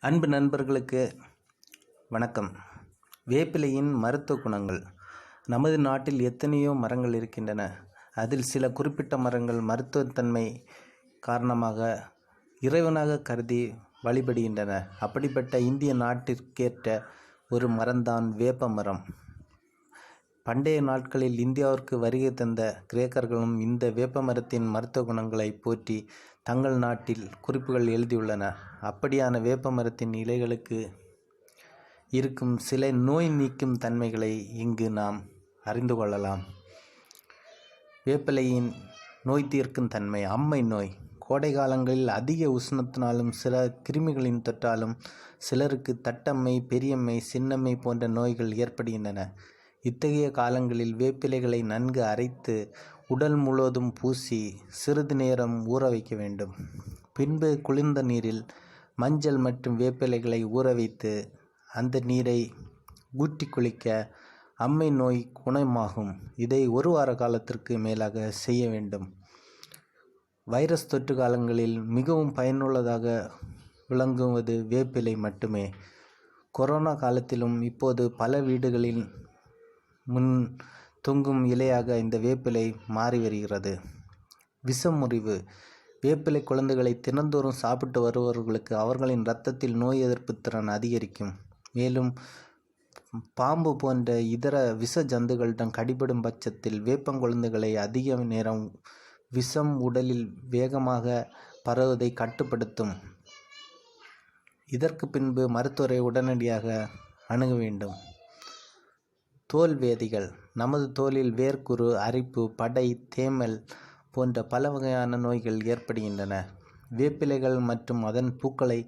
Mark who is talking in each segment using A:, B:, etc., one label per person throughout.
A: அன்பு நண்பர்களுக்கு வணக்கம். வேப்பிலையின் மருத்துவ குணங்கள். நமது நாட்டில் எத்தனையோ மரங்கள் இருக்கின்றன. அதில் சில குறிப்பிட்ட மரங்கள் மருத்துவத்தன்மை காரணமாக இறைவனாக கருதி வழிபடுகின்றன. அப்படிப்பட்ட இந்திய நாட்டிற்கேற்ற ஒரு மரம்தான் வேப்ப மரம். பண்டைய நாட்களில் இந்தியாவிற்கு வருகை தந்த கிரேக்கர்களும் இந்த வேப்ப மரத்தின் மருத்துவ குணங்களை போற்றி தங்கள் நாட்டில் குறிப்புகள் எழுதியுள்ளன. அப்படியான வேப்ப மரத்தின் இலைகளுக்கு இருக்கும் சில நோய் நீக்கும் தன்மைகளை இங்கு நாம் அறிந்து கொள்ளலாம். வேப்பிலையின் நோய் தீர்க்கும் தன்மை அம்மை நோய். கோடை காலங்களில் அதிக உஷ்ணத்தினாலும் சில கிருமிகளின் தொற்றாலும் சிலருக்கு தட்டம்மை பெரியம்மை சின்னம்மை போன்ற நோய்கள் ஏற்படுகின்றன. இத்தகைய காலங்களில் வேப்பிலைகளை நன்கு அரைத்து உடல் முழுவதும் பூசி சிறிது நேரம் ஊற வைக்க வேண்டும். பின்பு குளிர்ந்த நீரில் மஞ்சள் மற்றும் வேப்பிலைகளை ஊற வைத்து அந்த நீரை ஊற்றி குளிக்க அம்மை நோய் குணமாகும். இதை ஒரு வார காலத்திற்கு மேலாக செய்ய வேண்டும். வைரஸ் தொற்று காலங்களில் மிகவும் பயனுள்ளதாக விளங்குவது வேப்பிலை மட்டுமே. கொரோனா காலத்திலும் இப்போது பல வீடுகளில் முன் தொங்கும் இலையாக இந்த வேப்பிலை மாறி வருகிறது. விஷமுறிவு. வேப்பிலை குழந்தைகளை தினந்தோறும் சாப்பிட்டு வருபவர்களுக்கு அவர்களின் இரத்தத்தில் நோய் எதிர்ப்பு திறன் அதிகரிக்கும். மேலும் பாம்பு போன்ற இதர விஷ ஜந்துகளிடம் கடிபடும் பட்சத்தில் வேப்பங்குழந்தைகளை அதிக நேரம் விஷம் உடலில் வேகமாக பரவுவதை கட்டுப்படுத்தும். இதற்கு பின்பு மருத்துவரை உடனடியாக அணுக வேண்டும். தோல் வேதிகள் நமது தோலில் வேர்க்குரு அரிப்பு படை தேமல் போன்ற பல வகையான நோய்கள் ஏற்படுகின்றன. வேப்பிலைகள் மற்றும் அதன் பூக்களை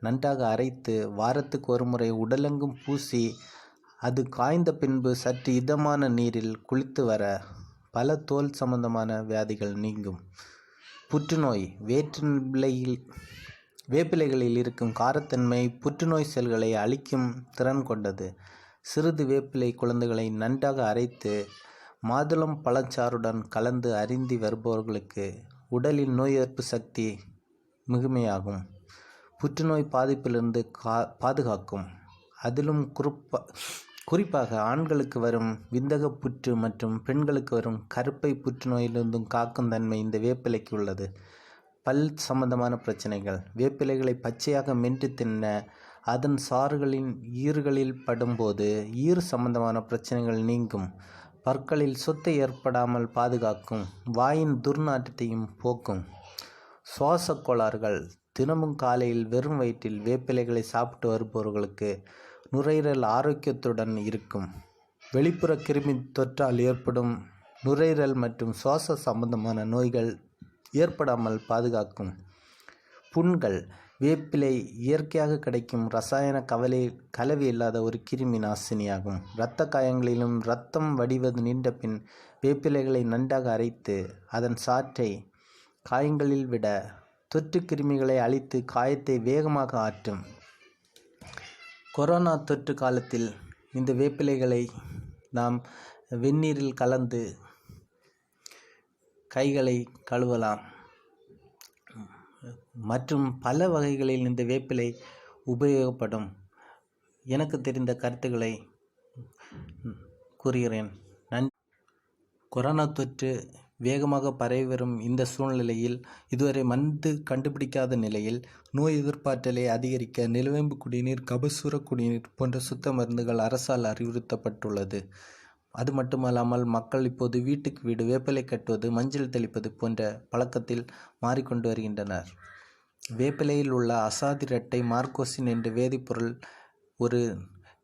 A: நன்றாக அரைத்து வாரத்துக்கு ஒருமுறை உடலெங்கும் பூசி அது காய்ந்த பின்பு சற்று இதமான நீரில் குளித்து வர பல தோல் சம்பந்தமான வியாதிகள் நீங்கும். புற்றுநோய் வேற்றிலையில் வேப்பிலைகளில் இருக்கும் காரத்தன்மை புற்றுநோய் செல்களை அழிக்கும் திறன் கொண்டது. சிறிது வேப்பிலை குழந்தைகளை நன்றாக அரைத்து மாதுளம் பழச்சாறுடன் கலந்து அருந்தி வருபவர்களுக்கு உடலில் நோய் எதிர்ப்பு சக்தி மிகுமையாகும். புற்றுநோய் பாதிப்பிலிருந்து கா பாதுகாக்கும். அதிலும் குறிப்பா குறிப்பாக ஆண்களுக்கு வரும் விந்தக புற்று மற்றும் பெண்களுக்கு வரும் கருப்பை புற்றுநோயிலிருந்தும் காக்கும் தன்மை இந்த வேப்பிலைக்கு உள்ளது. பல் சம்பந்தமான பிரச்சனைகள். வேப்பிலைகளை பச்சையாக மென்று தின்ன அதன் சாறுகளின் ஈறுகளில் படும்போது ஈறு சம்பந்தமான பிரச்சனைகள் நீங்கும். பற்களில் சொத்தை ஏற்படாமல் பாதுகாக்கும். வாயின் துர்நாற்றத்தையும் போக்கும். சுவாச கோளாறுகள். தினமும் காலையில் வெறும் வயிற்றில் வேப்பிலைகளை சாப்பிட்டு வருபவர்களுக்கு நுரையீரல் ஆரோக்கியத்துடன் இருக்கும். வெளிப்புற கிருமி தொற்றால் ஏற்படும் நுரையீரல் மற்றும் சுவாச சம்பந்தமான நோய்கள் ஏற்படாமல் பாதுகாக்கும். புண்கள். வேப்பிலை இயற்கையாக கிடைக்கும் ரசாயன கவலை கலவை இல்லாத ஒரு கிருமி நாசினியாகும். இரத்த காயங்களிலும் இரத்தம் வடிவது நீண்ட பின் வேப்பிலைகளை நன்றாக அரைத்து அதன் சாற்றை காயங்களில் விட தொற்று கிருமிகளை அழித்து காயத்தை வேகமாக ஆற்றும். கொரோனா தொற்று காலத்தில் இந்த வேப்பிலைகளை நாம் வெந்நீரில் கலந்து கைகளை கழுவலாம். மற்றும் பல வகைகளில் இந்த வேப்பிலை உபயோகப்படும். எனக்கு தெரிந்த கருத்துக்களை கூறுகிறேன். நன் கொரோனா தொற்று வேகமாக பரவி வரும் இந்த சூழ்நிலையில் இதுவரை மந்து கண்டுபிடிக்காத நிலையில் நோய் எதிர்ப்பாற்றலை அதிகரிக்க நிலவேம்பு குடிநீர் கபசூர குடிநீர் போன்ற சுத்த மருந்துகள் அரசால் அறிவுறுத்தப்பட்டுள்ளது. அது மட்டுமல்லாமல் மக்கள் இப்போது வீட்டுக்கு வீடு வேப்பிலை கட்டுவது மஞ்சள் தெளிப்பது போன்ற பழக்கத்தில் மாறிக்கொண்டு வருகின்றனர். வேப்பிலையில் உள்ள அசாதிரட்டை மார்கோசின் என்ற வேதிப்பொருள் ஒரு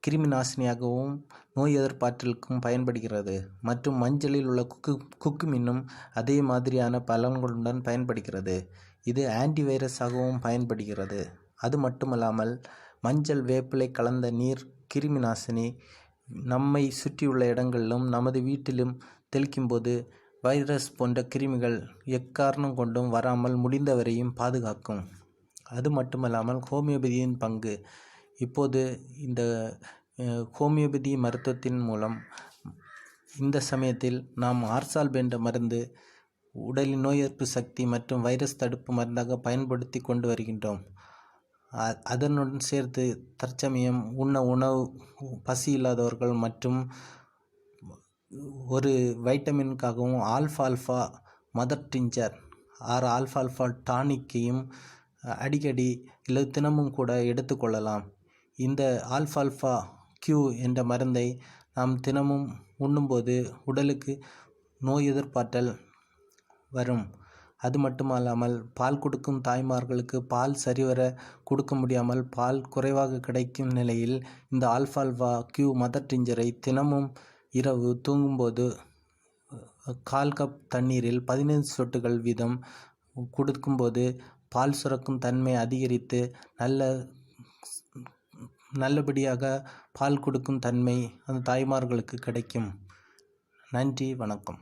A: கிருமி நாசினியாகவும் நோய் எதிர்ப்பாற்றலுக்கும் பயன்படுகிறது. மற்றும் மஞ்சளில் உள்ள குக்கு குக்குமின்னும் அதே மாதிரியான பலன்களுடன் பயன்படுகிறது. இது ஆன்டிவைரஸாகவும் பயன்படுகிறது. அது மட்டுமல்லாமல் மஞ்சள் வேப்பிலை கலந்த நீர் கிருமி நாசினி நம்மை சுற்றியுள்ள இடங்களிலும் நமது வீட்டிலும் தெளிக்கும்போது வைரஸ் போன்ற கிருமிகள் எக்காரணம் கொண்டும் வராமல் முடிந்தவரையும் பாதுகாக்கும். அது மட்டுமல்லாமல் ஹோமியோபதியின் பங்கு. இப்போது இந்த ஹோமியோபதி மருத்துவத்தின் மூலம் இந்த சமயத்தில் நாம் ஆர்சால் என்ற மருந்து உடலின் நோய் எதிர்ப்பு சக்தி மற்றும் வைரஸ் தடுப்பு மருந்தாக பயன்படுத்தி கொண்டு வருகின்றோம். அதனுடன் சேர்த்து தற்சமயம் உண்ண உணவு பசி இல்லாதவர்கள் மற்றும் ஒரு வைட்டமினுக்காகவும் ஆல்ஃபால்ஃபா மதர் டிஞ்சர் ஆர் ஆல்ஃபால்ஃபா டானிக்கையும் அடிக்கடி இல்லை தினமும் கூட எடுத்துக்கொள்ளலாம் இந்த ஆல்ஃபால்ஃபா கியூ என்ற மருந்தை நாம் தினமும் உண்ணும்போது உடலுக்கு நோய் எதிர்ப்பாற்றல் வரும். அது மட்டுமல்லாமல் பால் கொடுக்கும் தாய்மார்களுக்கு பால் சரிவர கொடுக்க முடியாமல் பால் குறைவாக கிடைக்கும் நிலையில் இந்த ஆல்ஃபால்வா கியூ மதர் டிஞ்சரை தினமும் இரவு தூங்கும்போது கால் கப் தண்ணீரில் பதினைந்து சொட்டுகள் வீதம் கொடுக்கும்போது பால் சுரக்கும் தன்மை அதிகரித்து நல்ல நல்லபடியாக பால் கொடுக்கும் தன்மை அந்த தாய்மார்களுக்கு கிடைக்கும். நன்றி வணக்கம்.